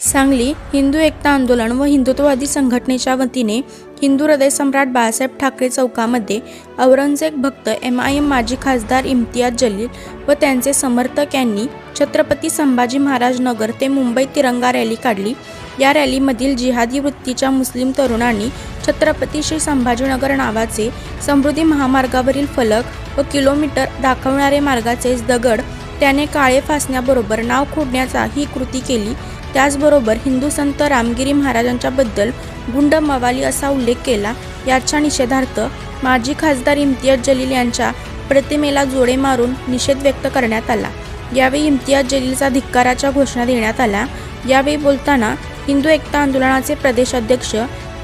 सांगली हिंदू एकता आंदोलन व हिंदुत्ववादी संघटनेच्या वतीने हिंदू हृदय सम्राट बाळासाहेब ठाकरे चौकामध्ये औरंगजेब भक्त एम आय एम माजी खासदार इम्तियाज जलील व त्यांचे समर्थक यांनी छत्रपती संभाजी महाराज नगर ते मुंबई तिरंगा रॅली काढली. या रॅलीमधील जिहादी वृत्तीच्या मुस्लिम तरुणांनी छत्रपती श्री संभाजीनगर नावाचे समृद्धी महामार्गावरील फलक व किलोमीटर दाखवणारे मार्गाचे दगड त्याने काळे फासण्याबरोबर नाव खोडण्याचा ही कृती केली. त्याचबरोबर हिंदू संत रामगिरी महाराजांच्याबद्दल गुंड मवाली असा उल्लेख केला. याच्या निषेधार्थ माजी खासदार इम्तियाज जलील यांच्या प्रतिमेला जोडे मारून निषेध व्यक्त करण्यात आला. यावेळी इम्तियाज जलीलचा धिक्काराच्या घोषणा देण्यात आल्या. यावेळी बोलताना हिंदू एकता आंदोलनाचे प्रदेशाध्यक्ष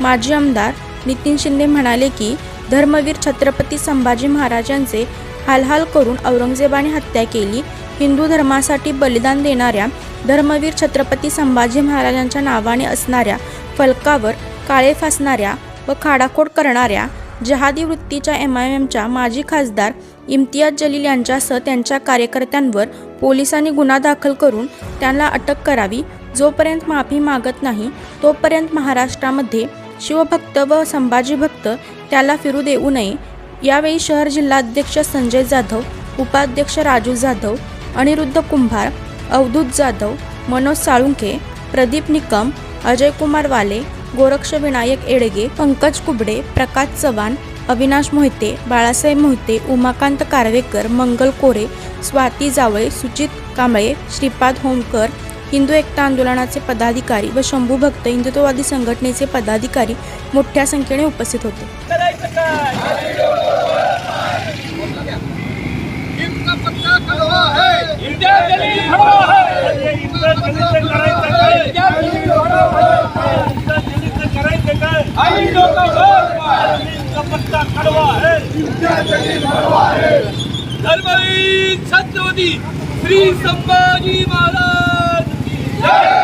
माजी आमदार नितीन शिंदे म्हणाले की धर्मवीर छत्रपती संभाजी महाराजांचे हालहाल करून औरंगजेबाने हत्या केली. हिंदू धर्मासाठी बलिदान देणाऱ्या धर्मवीर छत्रपती संभाजी महाराजांच्या नावाने असणाऱ्या फलकावर काळे फासणाऱ्या व खाडाखोड करणाऱ्या जहादी वृत्तीच्या एम आय एमच्या माजी खासदार इम्तियाज जलील यांच्यासह त्यांच्या कार्यकर्त्यांवर पोलिसांनी गुन्हा दाखल करून त्यांना अटक करावी. जोपर्यंत माफी मागत नाही तोपर्यंत महाराष्ट्रामध्ये शिवभक्त व संभाजी भक्त त्याला फिरू देऊ नये. यावेळी शहर जिल्हाध्यक्ष संजय जाधव उपाध्यक्ष राजू जाधव अनिरुद्ध कुंभार अवधूत जाधव मनोज साळुंखे प्रदीप निकम अजय कुमार वाले गोरक्ष विनायक एडगे पंकज कुबडे प्रकाश चव्हाण अविनाश मोहिते बाळासाहेब मोहिते उमाकांत कारवेकर मंगल कोरे स्वाती जावळे सुचित कांबळे श्रीपाद होमकर हिंदू एकता आंदोलनाचे पदाधिकारी व शंभू भक्त हिंदुत्ववादी संघटनेचे पदाधिकारी मोठ्या संख्येने उपस्थित होते करायचं काय इनका पत्ता कड़वा है इम्तियाज जलील भडवा है इम्तियाज जलीलचं करायचं काय इम्तियाज जलील भडवा है इम्तियाज जलीलचं करायचं काय आई लोक इनका पत्ता कडवा है धर्मवीर छत्रपती श्री संभाजी महाराज